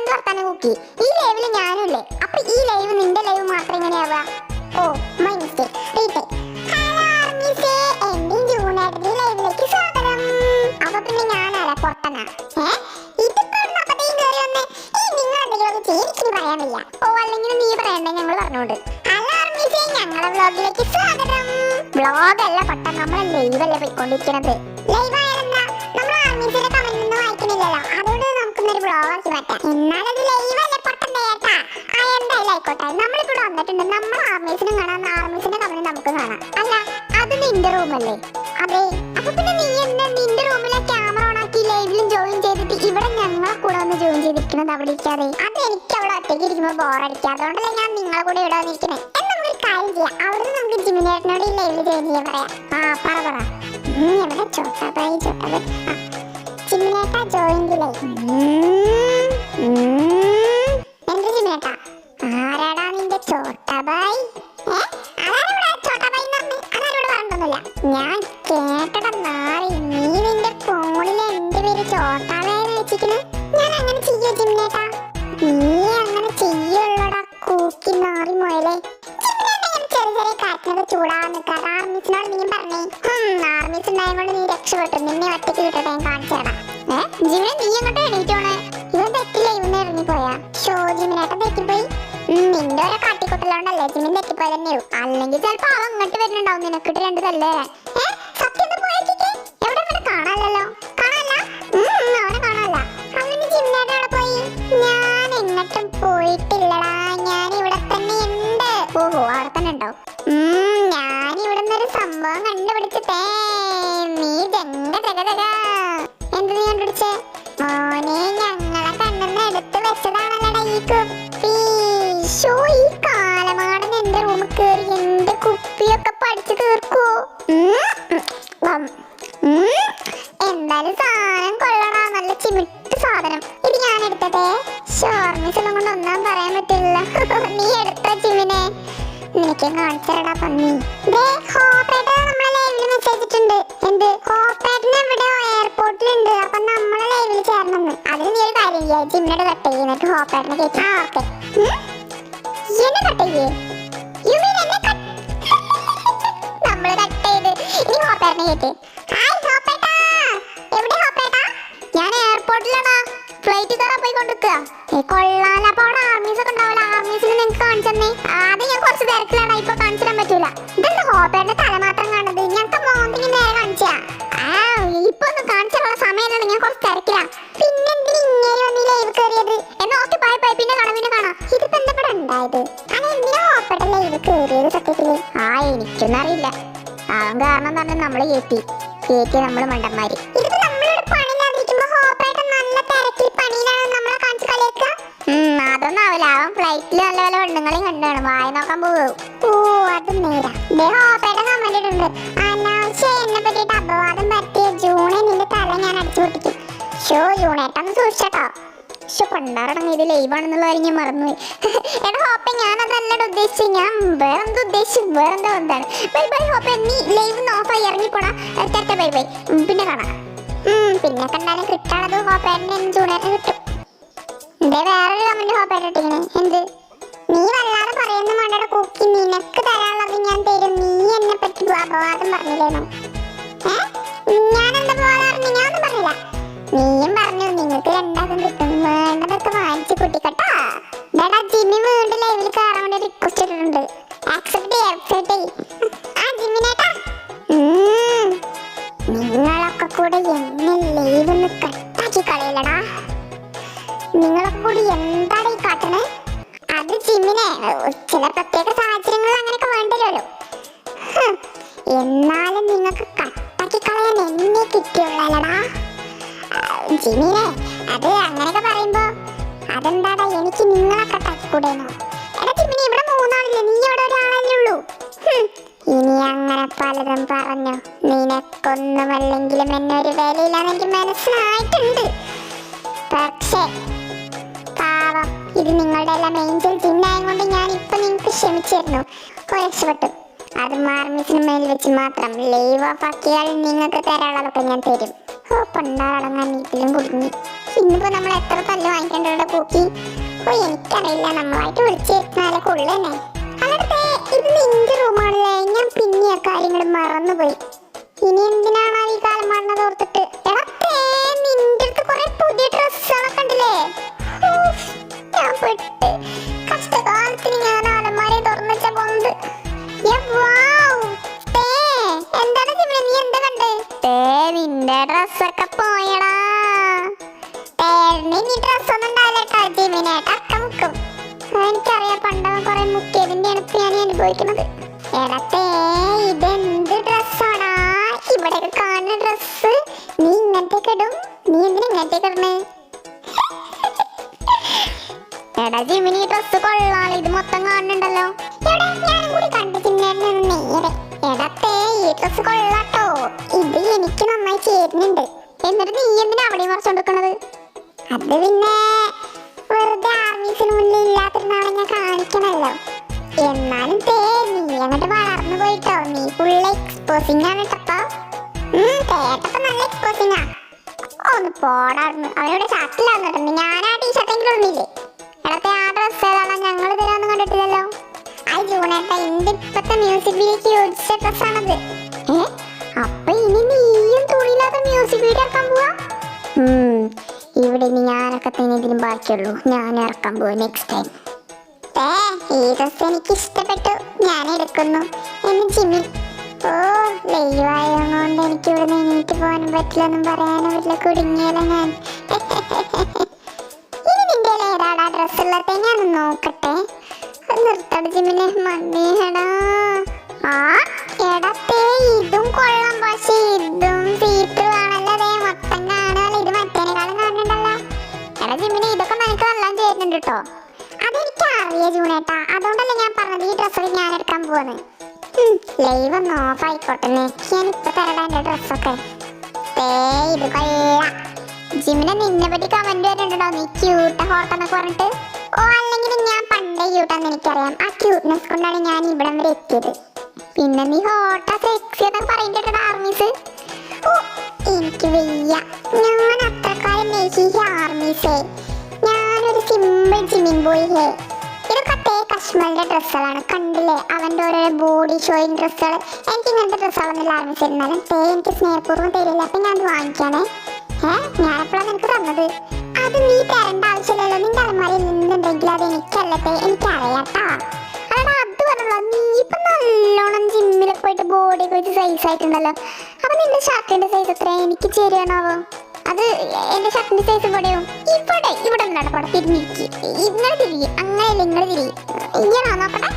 എന്ത് വർത്താനം കുക്കി. ഈ ലൈവിൽ ഞാനും ഇല്ലേ. അപ്പൊ ഈ ലൈവ് നിന്റെ ലൈവ് മാത്രം എങ്ങനെയാവുക? ഓ മൈ മിസ്റ്റേക്ക് ആർമീസേ ഞങ്ങളെ വ്ളോഗിലേക്ക് സ്വാഗതം. വ്ളോഗ് അല്ല പൊട്ട നമ്മളെ ലൈവ് പോയിക്കൊണ്ടിരിക്കണത്. എന്നാലത് ലൈവ് അല്ലേ പൊട്ടണ്ടേ ചേട്ടാ ആ എന്തായാലും ആയിക്കോട്ടെ. നമ്മളിപ്പോ വന്നിട്ടുണ്ട്. നമ്മൾ ആർമീസിനും കാണാം. ആർമീസിന്റെ കമന്റ് നമുക്ക് കാണാം. അല്ല അത് നിന്റെ റൂമല്ലേ അതെ. അപ്പൊ പിന്നെ നീ എന്താ നിന്റെ റൂമിലെ ക്യാമറ ഓൺ ലൈവിലും ജോയിൻ ചെയ്തിട്ട് ഇവിടെ ഞങ്ങളെ കൂടെ ഒന്ന് ജോയിൻ ചെയ്തിരിക്കുന്നത് അവിടെ ഇരിക്കാതെ എനിക്ക് അവിടെ ഒറ്റയ്ക്ക് ഇരിക്കുമ്പോൾ ബോറടിക്കുക അതുകൊണ്ടല്ലേ ഞാൻ നിങ്ങളെ കൂടെ ഇവിടെ വന്നിരിക്കുന്നത് എന്നൊരു കാര്യം ചെയ്യാം. അവിടെ നമുക്ക് ജിമിനേട്ടനോട് ഈ ലൈവിൽ ജോയിൻ പറയാം. ആ പറ പറ. നീ എവിടെ ചോട്ടാപ്പായി ചോട്ടാപ്പായി ചിമ്മിനേട്ട ജോയിന്റിലെ എന്ത് ചിമ്മിനേട്ട ആരാടാ നിന്റെ ചോട്ടബായി. ഞാൻ കേട്ടട മാറി. നീ നിന്റെ ഫോണിൽ എന്റെ പേര് ചോട്ടാബായ് എന്ന് ഞാൻ അങ്ങനെ ചെയ്യോ ചിമ്മിനേട്ട നീ അങ്ങനെ ചെയ്യുള്ളടാ കൂക്കി നാറി മുയലേ. ചെറിയ ചെറിയ കാറ്റിനൊക്കെ ചൂടാവാൻ നിൽക്കാതെ ആർമിസിനോട് നീ പറഞ്ഞേ. ആർമിസ് ഉണ്ടായത് കൊണ്ട് നീ രക്ഷപ്പെട്ടു. നിന്നെ ഒറ്റയ്ക്ക് കാട്ടിക്കൂട്ടലോണ്ടല്ലേ ജിമിൻ തെറ്റിപ്പോയി തന്നെ അല്ലെങ്കിൽ ചിലപ്പോ അവൻ അങ്ങോട്ട് വരുന്നുണ്ടാവും. നിനക്കിട്ട് രണ്ട് തല്ലേ ഇവിടെ കാണാനല്ലോ? കാണാനല്ല അവനെ കാണാനല്ല. അവന് ജിമിനേട്ടൻ പോയി. ഞാൻ എങ്ങോട്ടും പോയിട്ടില്ലടാ. ഞാൻ ഇവിടെ തന്നെ ഉണ്ട്. ഓഹോ അവിടെ തന്നെ ഉണ്ടാവും ഞാൻ ഇവിടുന്ന് ഒരു സംഭവം കണ്ടുപിടിച്ചിട്ടേ നീ ജങ്ക ജഗ എന്ത് നീ കണ്ടുപിടിച്ചേ? മോനെ ഞങ്ങളെ കണ്ണെന്ന് എടുത്ത് വെച്ചതാണല്ലടാ ഈ കുപ്പി. ഷോ കാണിച്ചടാ ദേ ഹോപ്പേട്ട നമ്മളെ ലൈവിൽ മെസ്സേജ് ഇട്ടിട്ടുണ്ട്. എന്ത്? ഇവിടെ എയർപോർട്ടിലുണ്ട് അപ്പൊ നമ്മളെ ലൈവിൽ ചേരണമെന്ന് അതിന് നീ ഒരു കാര്യം ചെയ്യാ. ജിമ്മിനോട് കട്ട് ചെയ്യുന്നിട്ട് ഹോപ്പേട്ടനെ കയറ്റി ആ ഓക്കെ. എന്നെ കട്ട് ചെയ്യേ. You mean എന്നെ നമ്മൾ കട്ട് ചെയ്ത്. ഇനി ഹോപ്പേട്ടനെ കയറ്റി ഫ്ലൈറ്റ് കയറാൻ പോയി കൊണ്ടിരിക്കുക. കൊള്ളാല. അപ്പൊ അവിടെ ആർമീസ് ഒക്കെ ഉണ്ടാവില്ല ആർമീസിന് നിങ്ങൾക്ക് കാണിച്ചെന്നേ ആദ്യം ഞാൻ കുറച്ച് തിരക്കിലാണ്. ഇപ്പൊ കാണിച്ചു തരാൻ ഇതെന്താ ഹോപ്പേന്റെ തല മാത്രം കാണുന്നത്? ഞങ്ങൾക്ക് മോന്തിന് നേരെ കാണിച്ചാ ആ ഇപ്പൊ ഒന്ന് കാണിച്ചുള്ള ഞാൻ കുറച്ച് തിരക്കിലാ. പിന്നെ എന്തിന് ഇങ്ങനെ ലൈവ് കയറിയത് എന്നാ ഓക്കെ ബൈ പിന്നെ കാണാം പിന്നെ കാണാം. ഇതിപ്പോ എന്താ ഇവിടെ ഉണ്ടായത്? അത് എന്തിനാ ആ എനിക്കൊന്നും അറിയില്ല. അവൻ കാരണം തന്നെ നമ്മൾ കയറ്റി കയറ്റി നമ്മൾ മണ്ടന്മാര്. ഇതിപ്പോ ആവില്ല അവൻ ഫ്ലൈറ്റിൽ നല്ല പല പെണ്ണുങ്ങളെയും കണ്ടാണ്. വായ നോക്കാൻ പോകും ഓ അത് നേരാ. ദേ ഹോപ്പേട്ടൻ കമന്റ് ഇട്ടുണ്ട് അനാവശ്യം എന്നെ പറ്റിയിട്ട് അപവാദം പറ്റിയ ജൂണെ നിന്റെ തല ഞാൻ അടിച്ചു പൊട്ടിക്കും. ഷോ ജൂണേട്ടൊന്ന് സൂക്ഷിച്ചോ പക്ഷെ പണ്ടാറടങ്ങി ഇത് ലൈവാണെന്നുള്ള കാര്യം ഞാൻ മറന്നുപോയി. എടാ ഹോപ്പ ഞാൻ അതല്ലട ഉദ്ദേശിച്ചത് ഞാൻ വേറെന്തോ ഉദ്ദേശിച്ചു. വേറെന്തോ എന്താണ്. ബൈ ബൈ ഹോപ്പ നീ ലൈവ് ഓഫായി ഇറങ്ങിപ്പോടാ. Tata bye bye. പിന്നെ കാണാം. പിന്നെ കണ്ടാലും കിട്ടാണത് ഹോപ്പേട്ടനെ ജൂണേട്ടൻ കിട്ടും. ഇതേ വേറൊരു കമന്റ് ഹോപ്പേട്ട ഇട്ടിങ്ങനെ എന്ത്? നീ വല്ലാതെ പറയുന്ന മണ്ടയുടെ കുക്കി നിനക്ക് തരാനുള്ളത് ഞാൻ തരും. നീ എന്നെ പറ്റി അപവാദം പറഞ്ഞില്ലേനോ ഞാൻ എന്താ അപവാദം ഞാൻ ഒന്നും പറഞ്ഞില്ല. നീയും പറഞ്ഞു നിങ്ങൾക്ക് രണ്ടാക്കും കിട്ടും. വേണ്ടതൊക്കെ വാങ്ങിച്ച് നിങ്ങളൊക്കെ കൂടി എന്താണ് ഈ കാട്ടണേ അത് ജിമ്മിനെ ചില പ്രത്യേക സാഹചര്യങ്ങളിൽ അങ്ങനെയൊക്കെ വേണ്ടല്ലോ എന്നാലും നിങ്ങൾക്ക് കട്ടാക്കി കളയാൻ എന്നെ കിട്ടിയുള്ളടാ ജിമ്മിനെ അത് അങ്ങനെയൊക്കെ പറയുമ്പോ അതെന്താടാ എനിക്ക് നിങ്ങളെ കട്ടാക്കി കൂടേനോ എടാ ജിമ്മിനെ ഇവിടെ മൂന്നാളില്ലേ? നീ അവിടെ ഒരാളല്ലേ ഉള്ളൂ. ഇനി അങ്ങനെ പലതും പറഞ്ഞു. നിനക്കൊന്നുമല്ലെങ്കിലും എന്നെ ഒരു വിലയില്ലാന്ന് എനിക്ക് മനസ്സിലായിട്ടുണ്ട്. പക്ഷേ ഇത് നിങ്ങളുടെ എല്ലാം ഏഞ്ചൽ തിന്നായതുകൊണ്ട് ഞാൻ ഇപ്പൊ നിങ്ങൾക്ക് ക്ഷമിച്ചിരുന്നു. ഓ രക്ഷപ്പെട്ടു. അത് മാർമിസിന് മേൽ വെച്ച് മാത്രം ലൈവ് ഓഫ് ആക്കിയാൽ നിങ്ങൾക്ക് തരാനുള്ളതൊക്കെ ഞാൻ തരും. ഓ പണ്ടാറടങ്ങാൻ വീട്ടിലും കുടുങ്ങി. ഇന്നിപ്പോ നമ്മൾ എത്ര തല്ല് വാങ്ങിക്കേണ്ടവരുടെ കൂക്കി? ഓ എനിക്കറിയില്ല. നമ്മളായിട്ട് വിളിച്ചു കൊള്ളന്നെ അല്ലടത്തെ ഇത് നിന്റെ റൂമാണല്ലേ ഞാൻ പിന്നെ ആ കാര്യങ്ങൾ മറന്നുപോയി. ഇനി എന്തിനാണ് ഈ കാലം മറന്നത് ഓർത്തിട്ട് എടത്തേ നിന്റെ അടുത്ത് കുറെ പുതിയ ഡ്രസ്സുകളൊക്കെ പെട്ട് കഷ്ടകാലത്തിന് ഞാൻ അലമാരി തുറന്നുവെച്ച പൊന്ത് നീ കണ്ടേ? തേ നിന്റെ പോയടാ. ഞാൻ അനുഭവിക്കുന്നത്. ഇതെന്ത് ഡ്രസ്സാടാ ഇവിടെ കാണുന്ന ഡ്രസ്സ് നീ ഇങ്ങനത്തെ കിടും നീ എന്തിനാ ഇങ്ങനത്തെ ഇടണേ എടാ ജിമിനി ഡ്രസ് ഇത് മൊത്തം കാണുന്നുണ്ടല്ലോ. എടാ കൂടി കണ്ടു നേരെ. എടത്തേ ഈ ഡ്രസ് കൊള്ളാട്ടോ. ഇത് എനിക്ക് നന്നായി ചേരുന്നുണ്ട്. എന്നിട്ട് നീ എന്തിനാ അവിടെ മറച്ചോണ്ടിരിക്കണത് അത് പിന്നെ വെറുതെ ആർമീസിന് മുന്നിൽ ഇല്ലാത്തിരുന്നാണ് ഞാൻ കാണിക്കണല്ലോ. എന്നാലും തേ നീ അങ്ങോട്ട് വളർന്നു പോയിട്ടോ. നീ ഫുൾ എക്സ്പോസിംഗ് ആണ് കേട്ടപ്പോ കേട്ടപ്പോ നല്ല എക്സ്പോസിംഗ് ആ. ഒന്ന് പോടായിരുന്നു അവനോട് ഷർട്ടിലാന്നിട്ടുണ്ട് ഞാൻ ആ ടീഷർട്ടെങ്കിലും ഇടുന്നില്ലേ? ഇടത്തെ ആ ഡ്രസ് ഏതാണ്? ഞങ്ങൾ തരാന്ന് കണ്ടിട്ടില്ലല്ലോ. ആ ജൂണേട്ട എന്റെ മ്യൂസിക് വീഡിയോക്ക് യോജിച്ച ഡ്രസ്സാണത് ഏ? അപ്പൊ ഇനി നീയും തുണിയില്ലാത്ത മ്യൂസിക് വീഡിയോ ഇറക്കാൻ പോവാ? ഇവിടെ ഇനി ഞാനൊക്കെ തന്നെ ഇതിലും ബാക്കിയുള്ളൂ. ഞാൻ ഇറക്കാൻ പോവാ നെക്സ്റ്റ് ടൈം ഏ ഈ ഡ്രസ് എനിക്ക് ഇഷ്ടപ്പെട്ടു. ഞാൻ എടുക്കുന്നു. എന്ന് ജിമ്മി ഓ ലൈവായതുകൊണ്ട് എനിക്ക് ഇവിടെ എണീറ്റ് പോകാനും പറ്റില്ലെന്നും പറയാനും പറ്റില്ല. കുടുങ്ങിയല്ലോ ഞാൻ. ഏതാടാ ഡ്രസ് ഉള്ളത് ഞാൻ നോക്കട്ടെ. നിർത്തട ജിമ്മിനെ മതിയടാ ആ എടത്തേ ഇതും കൊള്ളാം പക്ഷേ ഇതും സീറ്റ് ആണല്ലോ ദേ മൊത്തം കാണുമല്ലോ ഇത് മറ്റേനേക്കാളും കാണുന്നുണ്ടല്ലോ. എടാ ജിമ്മിനെ ഇതൊക്കെ നിനക്ക് വെള്ളം ചേരുന്നുണ്ട് കേട്ടോ അതെനിക്ക് അറിയാം ജൂണേട്ടാ അതുകൊണ്ടല്ലേ ഞാൻ പറഞ്ഞത് ഈ ഡ്രസ്സൊക്കെ ഞാൻ എടുക്കാൻ പോകുന്നത് ലൈവ് ഒന്ന് ഓഫ് ആയിക്കോട്ടെ. ഞാൻ ഇപ്പൊ തരടാ എന്റെ ഡ്രസ്സൊക്കെ ഏ ഇത് കൊള്ള. ജിമിനെ നിന്നെ പറ്റി കമന്റ് വരുന്നുണ്ടോ നീ ക്യൂട്ട് ഹോട്ട് എന്നൊക്കെ പറഞ്ഞിട്ട്. ഓ അല്ലെങ്കിൽ ഞാൻ പണ്ടേ ക്യൂട്ടാന്ന് എനിക്കറിയാം. ആ ക്യൂട്ട്നെസ് കൊണ്ടാണ് ഞാൻ ഇവിടെ വരെ എത്തിയത്. പിന്നെ നീ ഹോട്ട സെക്സി എന്നൊക്കെ പറയുന്നുണ്ടോ ആർമീസ് ഓ എനിക്ക് വയ്യ. ഞാൻ അത്രക്കാലം ആർമീസേ ഞാനൊരു സിമ്പിൾ ജിമ്മിൻ ബോയ് ഹേ. ഇതൊക്കെ അത്തേ കശ്മലിന്റെ ഡ്രസ്സുകളാണ്. കണ്ടില്ലേ? അവന്റെ ഓരോ ബോഡി ഷോയിങ് ഡ്രസ്സുകൾ എനിക്ക് ഇങ്ങനത്തെ ഡ്രസ്സുകളൊന്നും ആർമീസ് ഇരുന്നാലും തേ എനിക്ക് സ്നേഹപൂർവം തരില്ല. അപ്പം ഞാൻ അത് വാങ്ങിക്കാനേ ഞാനെപ്പോഴാണ് നിനക്ക് തന്നത്? അത് നീ തരേണ്ട ആവശ്യമില്ലല്ലോ. നിന്റെ അലമാരിയിൽ നിന്നുണ്ടെങ്കിൽ അത് എനിക്കല്ല തേ എനിക്കറിയാട്ടാ അതാ അത് പറഞ്ഞല്ലോ നീ ഇപ്പൊ നല്ലോണം ജിമ്മിൽ പോയിട്ട് ബോഡി വെച്ച് സൈസ് ആയിട്ടുണ്ടല്ലോ. അപ്പൊ നിന്റെ ഷർട്ടിന്റെ സൈസ് എത്ര എനിക്ക് ചേരുകയാണാവോ അത് എന്റെ ഷർട്ടിന്റെ സൈസ് ഇവിടെയോ ഇവിടെ. ഇവിടെ നടപ്പട തിരിഞ്ഞിരിക്കും. ഇങ്ങനെ തിരികെ അങ്ങനെയല്ല ഇങ്ങനെ തിരികെ ഇങ്ങനെയാണോ? നോക്കട്ടെ.